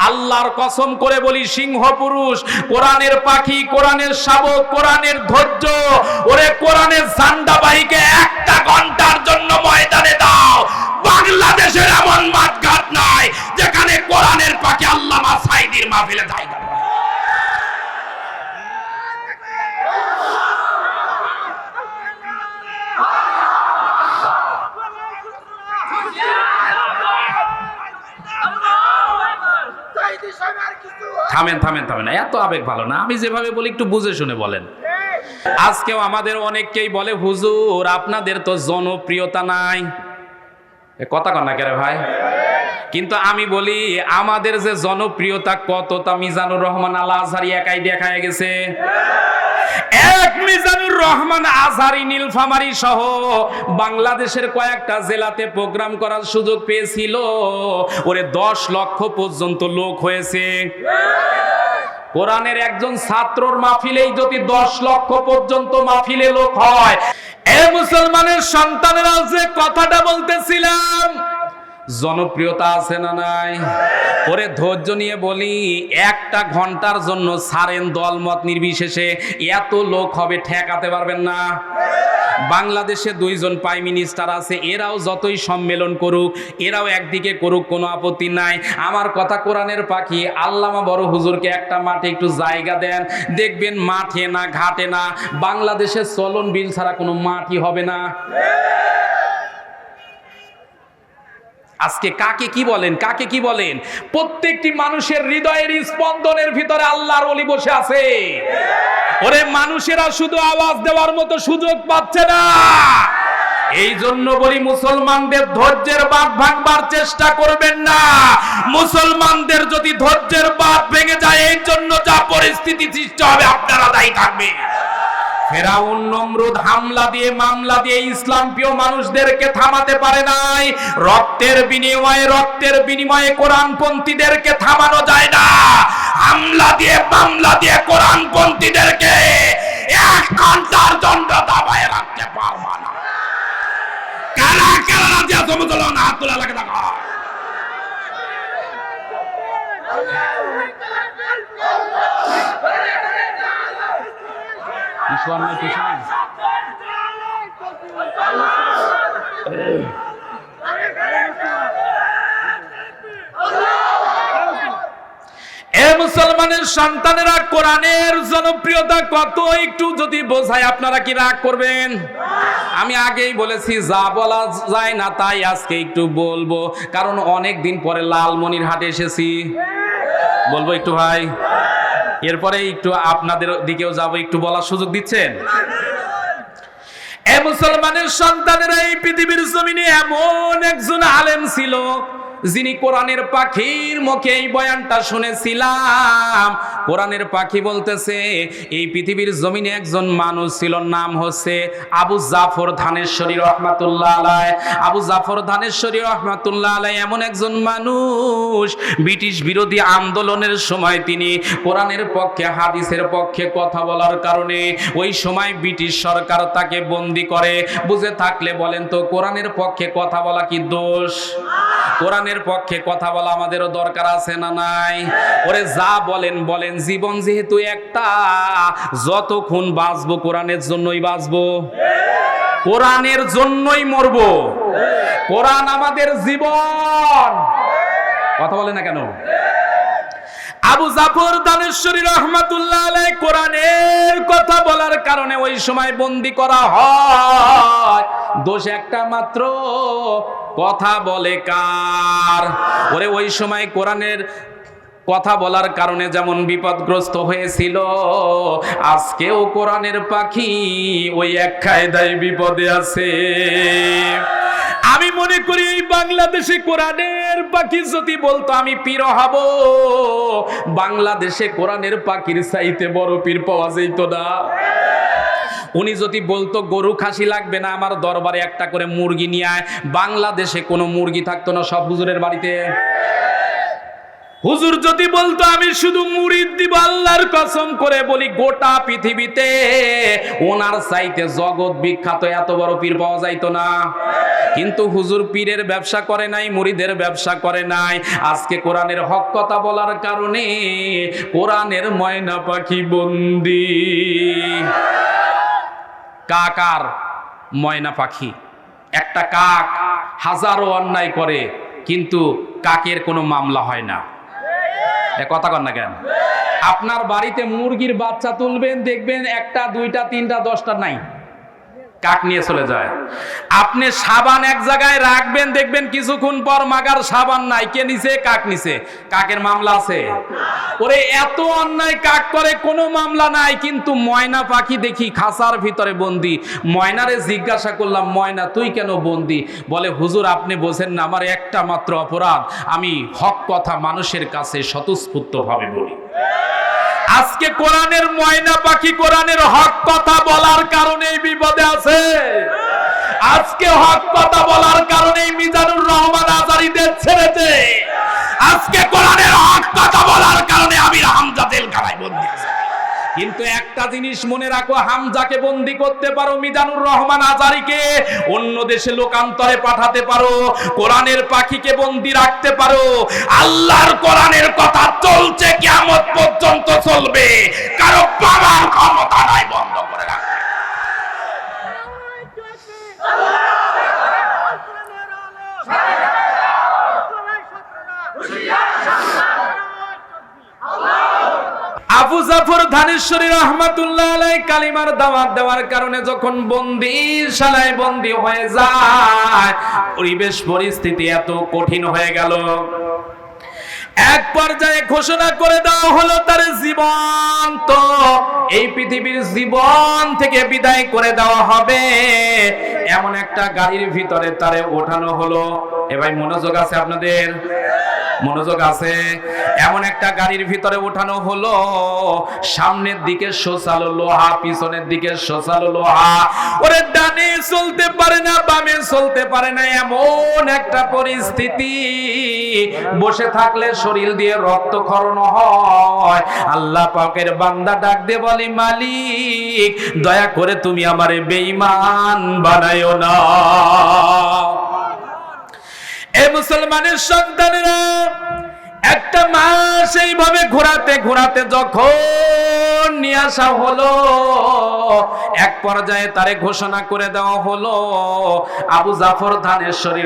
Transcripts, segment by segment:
আল্লাহর কসম করে বলি, সিংহ পুরুষ, কোরআনের পাখি, কোরআনের শাবক, কোরআনের ধৈর্য, ওরে কোরআনের ঝান্ডাবাহীকে একটা ঘণ্টার জন্য ময়দানে দাও। বাংলাদেশের এমন মাঠঘাট নাই যেখানে কোরআনের পাখি আল্লামা সাইদির মাহফিলে জায়গা থামেন থামেন থামেন। এত আবেগ ভালো না, আমি যেভাবে বলি একটু বুঝে শুনে বলেন। আজকেও আমাদের অনেককেই বলে, হুজুর, আপনাদের তো জনপ্রিয়তা নাই। কথা কন না ভাই? কিন্তু আমি বলি, আমাদের যে জনপ্রিয়তা কত তা মিজানুর রহমান আল আজহারি একাই দেখায় গেছে। এক মিজানুর রহমান আজহারি, নীলফামারি সহ বাংলাদেশের কয়েকটা জেলাতে প্রোগ্রাম করার সুযোগ পেয়েছিল। ওরে দশ লক্ষ পর্যন্ত লোক হয়েছে। কোরআনের একজন ছাত্রর মাহফিলেই যদি দশ লক্ষ পর্যন্ত মাহফিলে লোক হয়, এ মুসলমানের সন্তানেরা যে কথাটা বলতেছিলাম, জনপ্রিয়তা আছে না নাই? ওরে ধৈর্য নিয়ে বলি, একটা ঘণ্টার জন্য সারেন দলমত নির্বিশেষে, এত লোক হবে, ঠেকাতে পারবেন না। বাংলাদেশে দুইজন প্রাইম মিনিস্টার আছে, এরাও যতই সম্মেলন করুক, এরাও একদিকে করুক, কোনো আপত্তি নাই। আমার কথা কোরআনের পাখি, আল্লামা বড় হুজুরকে একটা মাঠে একটু জায়গা দেন। দেখবেন মাঠে না, ঘাটে না। বাংলাদেশের চলন বিল ছাড়া কোনো মাঠই হবে না। আজকে কাকে কি বলেন? কাকে কি বলেন? প্রত্যেকটি মানুষের হৃদয়ের স্পন্দনের ভিতরে আল্লাহর অলি বসে আছে। ওরে মানুষেরা শুধু আওয়াজ দেওয়ার মতো সুযোগ পাচ্ছে না। এই জন্য বলি মুসলমানদের ধৈর্যের বাঁধ ভাঙবার চেষ্টা করবেন না। মুসলমানদের যদি ধৈর্যের বাঁধ ভেঙে যায় এই জন্য যা পরিস্থিতি সৃষ্টি হবে, আপনারা দায়ী থাকবে ফেরাউন, নমরুদ হামলা দিয়ে মামলা দিয়ে ইসলাম প্রিয় মানুষদেরকে থামাতে পারে নাই। রক্তের বিনিময়ে রক্তের বিনিময়ে কোরআনপন্থীদেরকে থামানো যায় না। হামলা দিয়ে, মামলা দিয়ে কোরআনপন্থীদেরকে এক ঘণ্টার জন্য দাবায় রাখতে পারবা না। কারা কারা রাজি আছো মুসলমান হাত তোলা লাগে দেখো। এ মুসলমানের সন্তানেরা কোরআনের জনপ্রিয়তা কত একটু যদি বোঝায়, আপনারা কি রাগ করবেন? আমি আগেই বলেছি, যা বলা যায় না তাই আজকে একটু বলব। কারণ অনেক দিন পরে লালমনির হাটে এসেছি। বলব একটু ভাই। এরপরে একটু আপনাদের দিকেও যাব, একটু বলার সুযোগ দিচ্ছেন? এ মুসলমানের সন্তানেরা এই পৃথিবীর জমিনে এমন একজন আলেম ছিল যিনি কোরআনের পাখির মুখে এই বয়ানটা শুনেছিলাম, কোরআনের পাখি বলতেছে, এই পৃথিবীর জমিনে একজন মানুষ ছিল, নাম হচ্ছে আবু জাফর ধানেশ্বরী রহমাতুল্লাহ আলাই আবু জাফর ধানেশ্বরী রহমাতুল্লাহ আলাই এমন একজন মানুষ, ব্রিটিশ বিরোধী আন্দোলনের সময় তিনি কোরআনের পক্ষে, হাদিসের পক্ষে কথা বলার কারণে ওই সময় ব্রিটিশ সরকার তাকে বন্দি করে। বুঝে থাকলে বলেন তো, কোরআনের পক্ষে কথা বলা কি দোষ? কোরআনের পক্ষে কথা বলা আমাদেরও দরকার আছে না নাই? ওরে যা বলেন বলেন। জীবন যেহেতু একটা, যতক্ষণ বাঁচবো কোরআনের জন্যই বাঁচবো। কোরআনের জন্যই মরবো। কোরআন আমাদের জীবন। কথা বলে না কেন? আবু জাফর দানেশ্বরী রহমাতুল্লাহ আলাই কোরআনের কথা বলার কারণে ওই সময় বন্দি করা হয়। দোষ একটা মাত্র। কথা বলে কার? ওরে ওই সময় কোরআনের কথা বলার কারণে যেমন বিপদগ্রস্ত হয়েছিল, আজকেও কোরআনের পাখি ওই এক কায়দায় বিপদে আছে। আমি মনে করি এই বাংলাদেশে কোরআনের পাখি যদি বলতো, আমি পীর হব। বাংলাদেশে কোরআনের পাখির চাইতে বড় পীর পাওয়া যেত না। উনি যদি বলতো, গরু খাসি লাগবে না, আমার দরবারে একটা করে মুরগি নিয়ে আয়। বাংলাদেশে কোনো মুরগি থাকতো না সব হুজুরের বাড়িতে। হুজুর যদি বলতো, আমি শুধু মুড়িদ দিব আল্লাহর কসম করে বলি, গোটা পৃথিবীতে ওনার চাইতে জগৎ বিখ্যাত, এত বড় পীর পাওয়া যাইতো না। কিন্তু হুজুর পীরের ব্যবসা করে নাই মুরিদের ব্যবসা করে নাই। আজকে কোরআনের হক কথা বলার কারণে কোরআনের ময়না পাখি বন্দি। কাকার ময়না পাখি। একটা কাক হাজারো অন্যায় করে, কিন্তু কাকের কোনো মামলা হয় না। এ কথা কন না কেন? আপনার বাড়িতে মুরগির বাচ্চা তুলবেন, দেখবেন একটা, দুইটা, তিনটা, দশটা নাই। কাক নিয়ে চলে যায়। আপনি সাবান এক জায়গায় রাখবেন, দেখবেন কিছুক্ষণ পর মাগার সাবান নাই। কে নিছে? কাক নিছে। কাকের মামলা আছে। ওরে, এত অন্যায় কাক করে, কোনো মামলা নাই। কিন্তু ময়না পাখি দেখি খাসার ভিতরে বন্দি। ময়নারে জিজ্ঞাসা করলাম, ময়না, তুই কেন বন্দি? বলে, হুজুর, আপনি বোঝেন না, আমার একটা মাত্র অপরাধ। আমি হক কথা মানুষের কাছে স্বতঃস্ফূর্ত ভাবে বলি। আজকে কোরআনের ময়না পাখি, কোরআনের হক কথা বলার কারণে বিপদে আছে। আজকে হক কথা বলার কারণে মিজানুর রহমান আজারিদের ছেড়েছে। আজকে কোরআনের হক কথা বলার কারণে আমির হামজা জেলখানায় বন্দী আছে। কিন্তু একটা জিনিস মনে রাখো, হামজাকে বন্দি করতে পারো মিজানুর রহমান আজারিকে। অন্য দেশে লোকান্তরে পাঠাতে পারো, কোরআনের পাখিকে বন্দি রাখতে পারো। আল্লাহর কোরআনের কথা চলছে, কিয়ামত পর্যন্ত চলবে। কারও বাবার ক্ষমতা নাই বন্ধ। আবু জাফর ধানেশ্বরী রহমাতুল্লাহ আলাই কালিমার দাওয়াত দেওয়ার কারণে যখন বন্দি, শালায় বন্দি হয়ে যায় পরিবেশ পরিস্থিতি এত কঠিন হয়ে গেল। এক পর্যায়ে ঘোষণা করে দেওয়া হলো তার জীবন তো এই পৃথিবীর জীবন থেকে বিদায় করে দেওয়া হবে। এমন একটা গাড়ির ভিতরে তারে ওঠানো হলো। এ ভাই, মনোযোগ আছে আপনাদের? মনোযোগ আছে? এমন একটা গাড়ির ভিতরে ওঠানো হলো। সামনের দিকে সোসালো লোহা, পিছনের দিকে সোসালো লোহা। ওরে ডানে চলতে পারে না, বামে চলতে পারে না এমন একটা পরিস্থিতি। বসে থাকলে শরীর দিয়ে রক্তক্ষরণ হয়। আল্লাহ পাকের বান্দা ডাক দিয়ে বলি, মালিক, দয়া করে তুমি আমারে বেঈমান বানায়ো না। এ মুসলমানের সন্তানেরা, একটা মাস এইভাবে ঘোরাতে ঘোরাতে যখন নিয়ে আসা হলো। এক পর্যায়ে তারে ঘোষণা করে দেওয়া হলো, আবু জাফর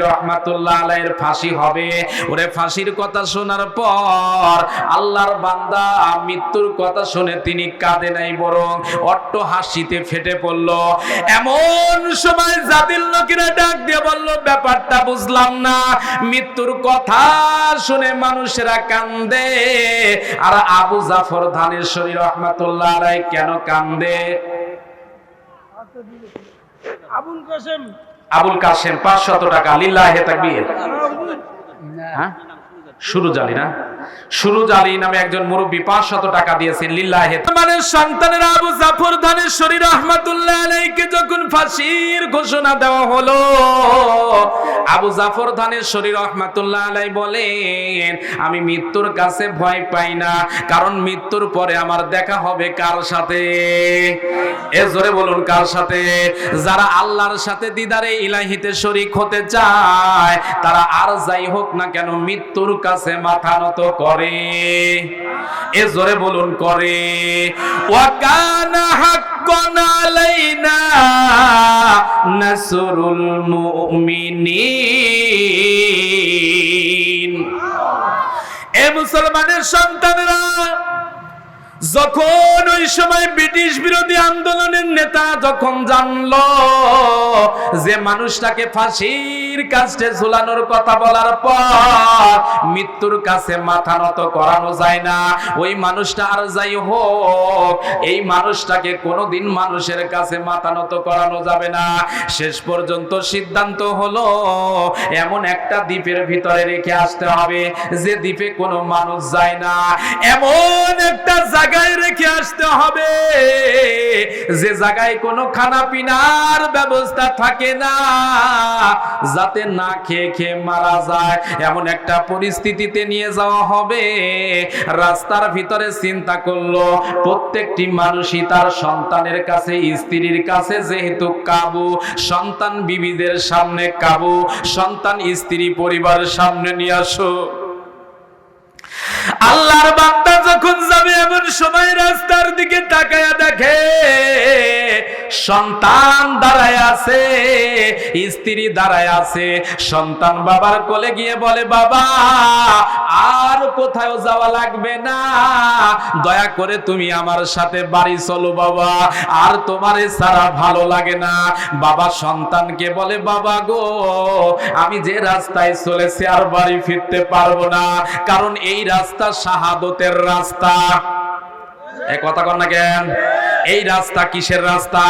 রহমাতুল্লাহ আলাইয়ের ফাঁসি হবে। ওরে ফাঁসির কথা শোনার পর আল্লাহর বান্দা মৃত্যুর কথা শুনে তিনি কাঁদে নাই বরং অট্ট হাসিতে ফেটে পড়ল। এমন সময় জাতির লোকেরা ডাক দিয়ে বলল, ব্যাপারটা বুঝলাম না। মৃত্যুর কথা শুনে মানুষেরা কান্দে। আর আবু জাফর ধানেশ্বরী রহমাতুল্লাহ আলাই কেন কান্দে? আবুল কাসেম আবুল পাঁচশত টাকা লিল্লাহে তাকবীর। হ্যাঁ? শুরু জানি না। শুরু জালি নামে একজন মুরব্বী পাঁচশত টাকা দিয়েছেন, লিল্লাহে। মানে সন্তানের আবু জাফর ধানের শরীর রহমাতুল্লাহ আলাইকে যখন ফাঁসির ঘোষণা দেওয়া হলো, আবু জাফর ধানের শরীর রহমাতুল্লাহ আলাই বলেন, আমি মৃত্যুর কাছে ভয় পাই না, কারণ মৃত্যুর পরে আমার দেখা হবে কার সাথে? এ জোরে বলুন, কার সাথে? যারা আল্লাহর সাথে দিদারে ইলাহিতে শরিক হতে চায়, তারা আর যাই হোক না কেন মৃত্যুর কাছে মাথা নত করে। এ জোরে বলুন করে। ওয়াকানা হাক্কান আলাইনা নাসরুল মুমিনিন। এ মুসলমানের সন্তানেরা যখন ওই সময় ব্রিটিশ বিরোধী আন্দোলনের নেতা যখন জানলো যে মানুষটাকে ফাঁসির কাছে ঝুলানোর কথা বলার পর মৃত্যুর কাছে মাথা নত করানো যায় না, ওই মানুষটা আর যাই হোক, এই মানুষটাকে কোনোদিন মানুষের কাছে মাথা নত করানো যাবে না। শেষ পর্যন্ত সিদ্ধান্ত হলো এমন একটা দ্বীপের ভিতরে রেখে আসতে হবে, যে দ্বীপে কোনো মানুষ যায় না। এমন একটা জায়গা জায়গায় রেখে আসতে হবে। যে জায়গায় কোনো খানা পিনার ব্যবস্থা থাকে না, যাতে না খেয়ে খেয়ে মারা যায়। এমন একটা পরিস্থিতিতে নিয়ে যাওয়া হবে। রাস্তার ভিতরে চিন্তা করল, প্রত্যেকটি মানুষই তার সন্তানের কাছে, স্ত্রীর কাছে যেহেতু কাবু, সন্তান বিবিদের সামনে কাবু, সন্তান স্ত্রী পরিবারের সামনে নিয়ে আসো। আল্লাহর এমন সময় রাস্তার দিকে তাকায়া দেখে সন্তান দাঁড়ায় আছে, স্ত্রী দাঁড়ায় আছে। সন্তান বাবার কোলে গিয়ে বলে, বাবা, আর কোথাও যাওয়া লাগবে না। দয়া করে তুমি আমার সাথে বাড়ি চলো, বাবা। আর তোমার সারা ভালো লাগে না। বাবা সন্তানকে বলে, বাবা গো, আমি যে রাস্তায় চলেছি আর বাড়ি ফিরতে পারব না। কারণ এই রাস্তা শাহাদতের রাস্তা। এ কথা কর না কেন? এই রাস্তা কিসের রাস্তা?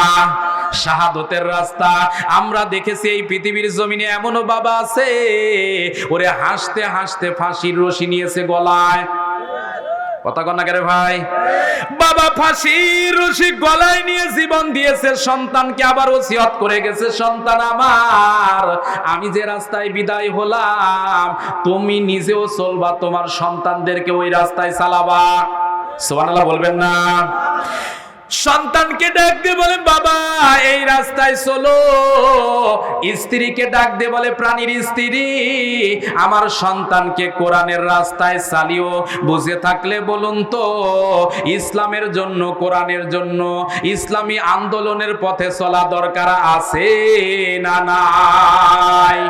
শাহাদতের রাস্তা। আমরা দেখেছি এই পৃথিবীর জমিনে এমনও বাবা আছে, ওরে হাসতে হাসতে ফাঁসির রশি নিয়েছে গলায়। কথা ভাই? বাবা রশি গলায় নিয়ে জীবন দিয়েছে, সন্তানকে করে গেছে, সন্তান আমার। আমি যে রাস্তায় বিদায় হলাম, তুমি নিজেও চলবা, তোমার সন্তানদেরকে ওই রাস্তায় চালাবা। সোহানাল্লাহ বলবেন না। সন্তানকে ডাক দিয়ে বলে বাবা, এই রাস্তায় চলো। স্ত্রীকে ডাক দিয়ে বলে, প্রাণীর স্ত্রী, আমার সন্তানকে কোরআনের রাস্তায় চালিও। বুঝে থাকলে বলুন তো, ইসলামের জন্য, কোরআনের জন্য, ইসলামী আন্দোলনের পথে চলা দরকার আছে না নাই?